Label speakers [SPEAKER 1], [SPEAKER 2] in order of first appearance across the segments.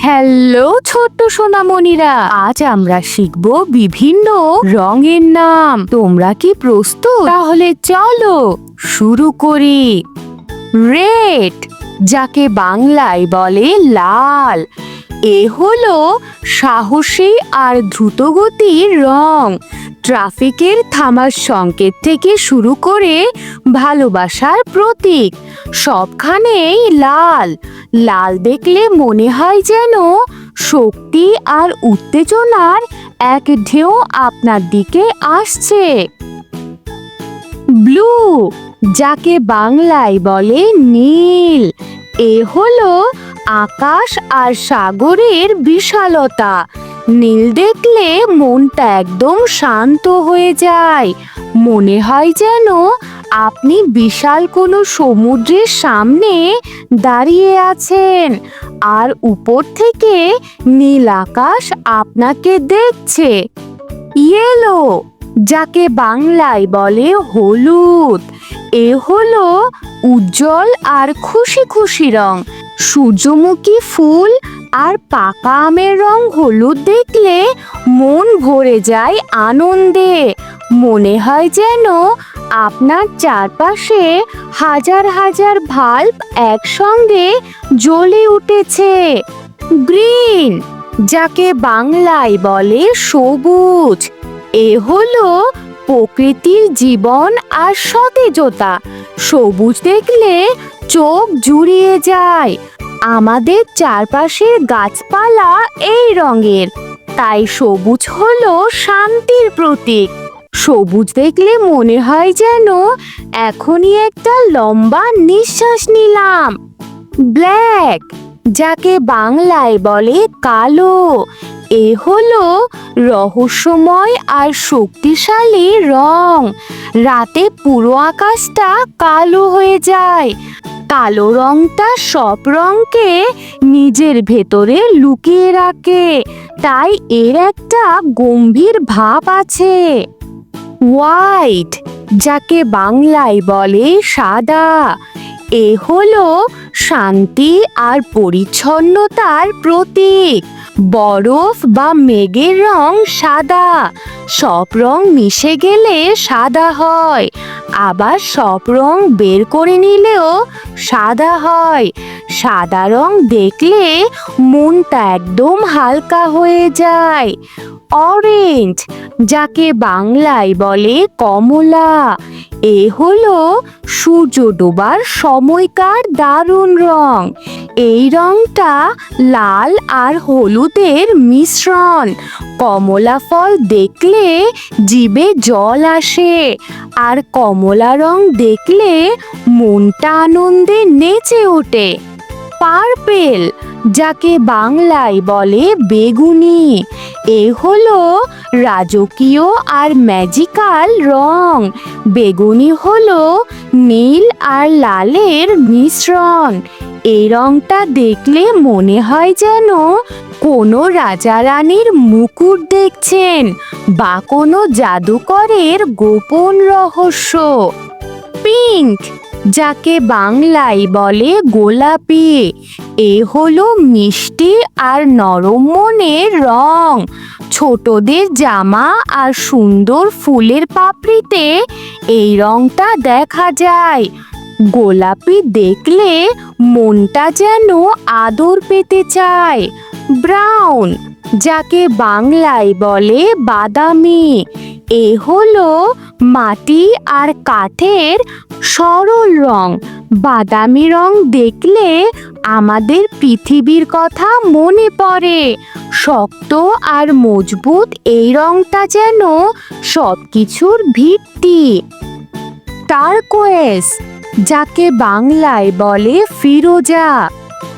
[SPEAKER 1] Hello ছোট্ট সোনামণিরা, আজ আমরা শিখব বিভিন্ন রঙের নাম। তোমরা কি প্রস্তুত? তাহলে চলো শুরু করি। রেড, যাকে বাংলায় বলে লাল। এ হলো সাহসী আর দ্রুতগতির রং। ট্রাফিকের থামার সংকেত থেকে শুরু করে ভালোবাসার প্রতীক, সবখানেই লাল। লাল দেখলে মনে হয় যেন শক্তি আর উত্তেজনার এক ঢেউ আপনার দিকে আসছে। ব্লু, যাকে বাংলায় বলে নীল, এ হলো আকাশ আর সাগরের বিশালতা। নীল দেখলে মনটা একদম শান্ত হয়ে যায়। মনে হয় যেন আপনি বিশাল কোনো সমুদ্রের সামনে দাঁড়িয়ে আছেন, আর উপর থেকে নীল আকাশ আপনাকে দেখছে। ইয়েলো, যাকে বাংলায় বলে হলুদ। এ হলো উজ্জ্বল আর খুশি খুশি রং। সূর্যমুখী ফুল আর পাকা আমের রং হলুদ দেখলে মন ভরে যায় আনন্দে। মনে হয় যেন আপনার চারপাশে হাজার হাজার ভাল্ব একসঙ্গে জ্বলে উঠেছে। গ্রিন, যাকে বাংলায় বলে সবুজ, এ হলো প্রকৃতির জীবন আর সতেজতা। সবুজ দেখলে চোখ জুড়িয়ে যায়। আমাদের চারপাশের গাছপালা এই রঙের। তাই সবুজ হলো শান্তির প্রতীক। সবুজ দেখলে মনে হয় যেন এখনই একটা লম্বা নিঃশ্বাস নিলাম। ব্ল্যাক, যাকে বাংলায় বলে কালো, এ হলো রহস্যময় আর শক্তিশালী রং। রাতে পুরো আকাশটা কালো হয়ে যায়। কালো রংটা সব রংকে নিজের ভেতরে লুকিয়ে রাখে। তাই এর একটা গম্ভীর ভাব আছে। হোয়াইট যাকে বাংলায় বলে সাদা। এ হলো শান্তি আর পরিচ্ছন্নতার প্রতীক। বরফ বা মেঘের রং সাদা। সব রং মিশে গেলে সাদা হয়। আবার সব রং বের করে নিলেও সাদা হয়। সাদা রং দেখলে মনটা একদম হালকা হয়ে যায়। অরেঞ্জ যাকে বাংলায় বলে কমলা। এ হলো সূর্য ডোবার সময়কার দারুণ রং। এই রংটা লাল আর হলুদের মিশ্রণ। কমলা ফল দেখলে জিভে জল আসে। আর কমলা রং দেখলে মনটা আনন্দে নেচে ওঠে। পার্পেল, যাকে বাংলায় বলে বেগুনি। এ হলো রাজকীয় আর ম্যাজিক্যাল রং। বেগুনি হলো নীল আর লালের মিশ্রণ। এই রংটা দেখলে মনে হয় যেন কোনো রাজা রানীর মুকুট দেখছেন বা কোনো জাদুকরের গোপন রহস্য। পিঙ্ক যাকে বাংলায় বলে গোলাপি। এ হলো মিষ্টি আর নরম মনের রং। ছোটদের জামা আর সুন্দর ফুলের পাপড়িতে এই রংটা দেখা যায়। গোলাপি দেখলে মনটা যেন আদর পেতে চায়। ব্রাউন, যাকে বাংলায় বলে বাদামি। এ হলো মাটি আর কাঠের সরল রং। বাদামি রং দেখলে আমাদের পৃথিবীর কথা মনে পড়ে। শক্ত আর মজবুত এই রংটা যেন সব কিছুর ভিত্তি। টার্কোয়েস, যাকে বাংলায় বলে ফিরোজা,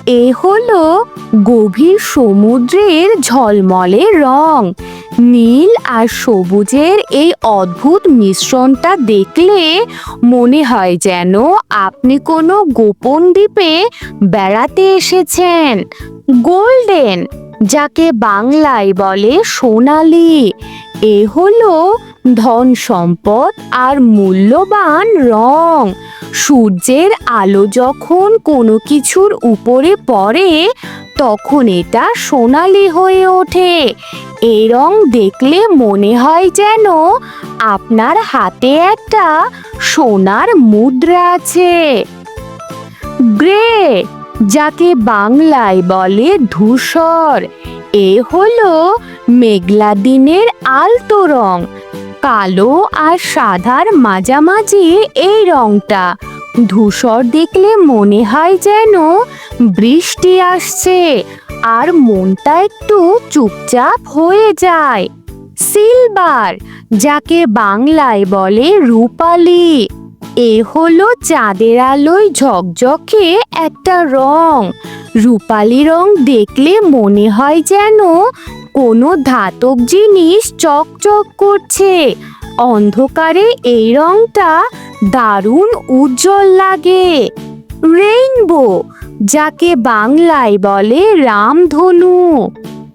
[SPEAKER 1] এ হলো গভীর সমুদ্রের ঝলমলে রং। নীল আর সবুজের এই অদ্ভুত মিশ্রণটা দেখলে মনে হয় যেন আপনি কোনো গোপন দ্বীপে বেড়াতে এসেছেন। গোল্ডেন, যাকে বাংলায় বলে সোনালি। এ হলো ধন সম্পদ আর মূল্যবান রং। সূর্যের আলো যখন কোনো কিছুর উপরে পড়ে তখন এটা সোনালি হয়ে ওঠে। এই রং দেখলে মনে হয় যেন আপনার হাতে একটা সোনার মুদ্রা আছে। গ্রে, যাকে বাংলায় বলে ধূসর, এ হলো মেঘলা দিনের আলতো রং। কালো আর সাদার মাঝামাঝি এই রংটা। ধূসর দেখলে মনে হয় যেন বৃষ্টি আসছে আর মনটা একটু চুপচাপ হয়ে যায়। সিলভার, যাকে বাংলায় বলে রূপালি, এ হলো চাঁদের আলোয় ঝকঝকে একটা রং। রূপালি রং দেখলে মনে হয় যেন কোনো ধাতব জিনিস চকচক করছে। অন্ধকারে এই রংটা দারুণ উজ্জ্বল লাগে। রেইনবো যাকে বাংলায় বলে রামধনু।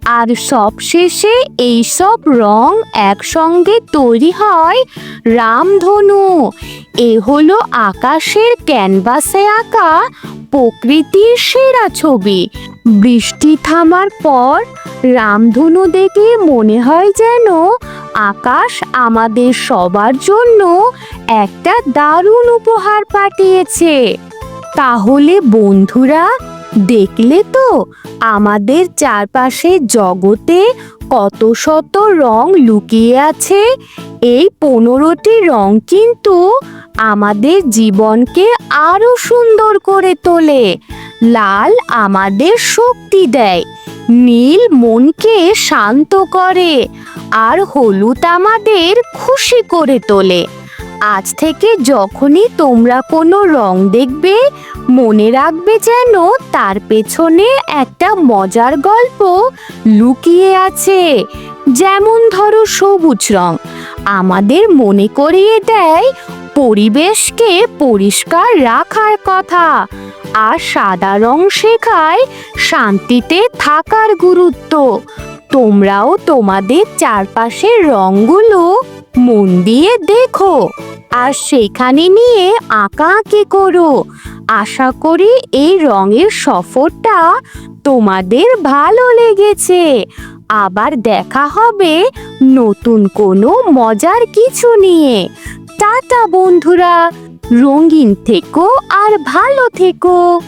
[SPEAKER 1] আর সবশেষে এইসব রং একসঙ্গে তৈরি হয় রামধনু। এ হলো আকাশের ক্যানভাসে আঁকা প্রকৃতির সেরা ছবি। বৃষ্টি থামার পর রামধনু দেখে মনে হয় যেন আকাশ আমাদের সবার জন্য একটা দারুণ উপহার পাঠিয়েছে। তাহলে বন্ধুরা, দেখলে তো আমাদের চারপাশে জগতে কত শত রং লুকিয়ে আছে। এই পনেরোটি রং কিন্তু আমাদের জীবনকে আরও সুন্দর করে তোলে। লাল আমাদের শক্তি দেয়। নীল মনকে শান্ত করে আর হলুদ আমাদের খুশি করে তোলে। আজ থেকে যখনই তোমরা কোনো রং দেখবে, মনে রাখবে যেন তার পেছনে একটা মজার গল্প লুকিয়ে আছে। যেমন ধরো সবুজ রং। আমাদের মনে করিয়ে দেয় পরিবেশকে পরিষ্কার রাখার কথা। আর সাদা রং শেখায় শান্তিতে থাকার গুরুত্ব। তোমরাও তোমাদের চারপাশের রংগুলো মন দিয়ে দেখো আর সেখানে নিয়ে আঁকা আঁকি করো। আশা করি এই রঙের সফরটা তোমাদের ভালো লেগেছে। আবার দেখা হবে নতুন কোনো মজার কিছু নিয়ে। টাটা বন্ধুরা। রঙিন থেকো আর ভালো থেকো।